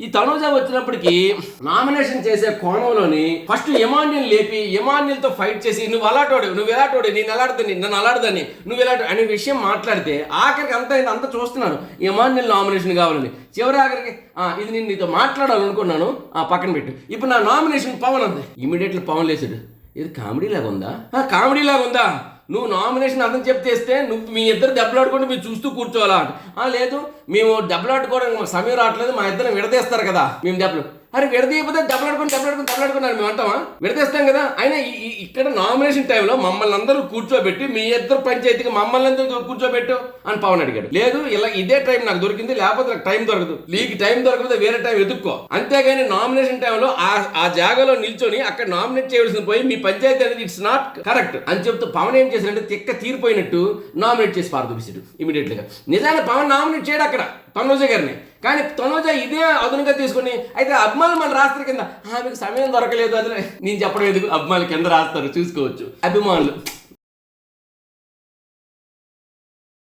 ఈ తనూజ వచ్చినప్పటికి నామినేషన్ చేసే కోణంలోని ఫస్ట్ ఎమాన్యుల్ లేపి ఎమాన్యుల్తో ఫైట్ చేసి నువ్వు అలాటోడు నువ్వు ఎలాటోడు నేను అలాడుదని నన్ను అలాడదని నువ్వు ఎలా అనే విషయం మాట్లాడితే ఆఖరికి అంతా ఇది అంతా చూస్తున్నాను ఎమాన్యుల్ నామినేషన్ కావాలని. చివరి ఆఖరికి ఇది నేను నీతో మాట్లాడాలనుకున్నాను. ఆ పక్కన పెట్టు. ఇప్పుడు నా నామినేషన్ పవన్ ఉంది. ఇమీడియట్లీ పవన్ లేచాడు. ఇది కామెడీ లాగా ఉందా? ఆ, కామెడీ లాగా ఉందా? నువ్వు నామినేషన్ అర్థం చెప్తేస్తే నువ్వు మీ ఇద్దరు దెబ్బలాడుకుంటే మీరు చూస్తూ కూర్చోవాలా లేదు మేము దెబ్బలాడుకోవడానికి మాకు సమయం రావట్లేదు మా ఇద్దరు విడదీస్తారు కదా. మేము దెబ్బలు. అరే విడదీయకపోతే దెబ్బలాడుకుని దెబ్బలాడుకుని దెబ్బలాడుకున్నారు మేము అంటామా? విడదీస్తాం కదా. అయినా ఈ- ఇక్కడ నామినేషన్ టైంలో మమ్మల్ని అందరూ కూర్చోబెట్టి మీ ఇద్దరు పంచాయతీకి మమ్మల్ని అందరూ కూర్చోబెట్టు అని పవన్ అడిగాడు. లేదు ఇలా ఇదే టైం నాకు దొరికింది లేకపోతే నాకు టైం దొరకదు. నీకు టైం దొరకకపోతే వేరే టైం వెతుక్కో. అంతేగాని నామినేషన్ టైంలో ఆ ఆ జాగాలో నిల్చొని అక్కడ నామినేట్ చేయవలసిన పోయి మీ పంచాయతీ అనేది ఇట్స్ నాట్ కరెక్ట్ అని చెప్తూ పవన్ ఏం చేశాడంటే తిక్క తీరిపోయినట్టు నామినేట్ చేసి పారదూపిసాడు ఇమీడియట్ నిజంగా పవన్ నామినేట్ చేయడు అక్కడ. తనోజ గారిని. కానీ తనోజ ఇదే అదునుగా తీసుకుని అయితే అభిమానులు మన రాస్తారు కింద. "ఆ, మీకు సమయం దొరకలేదు అది. నేను చెప్పడం ఎందుకు? అభిమానులు కింద రాస్తారు చూసుకోవచ్చు. అభిమానులు.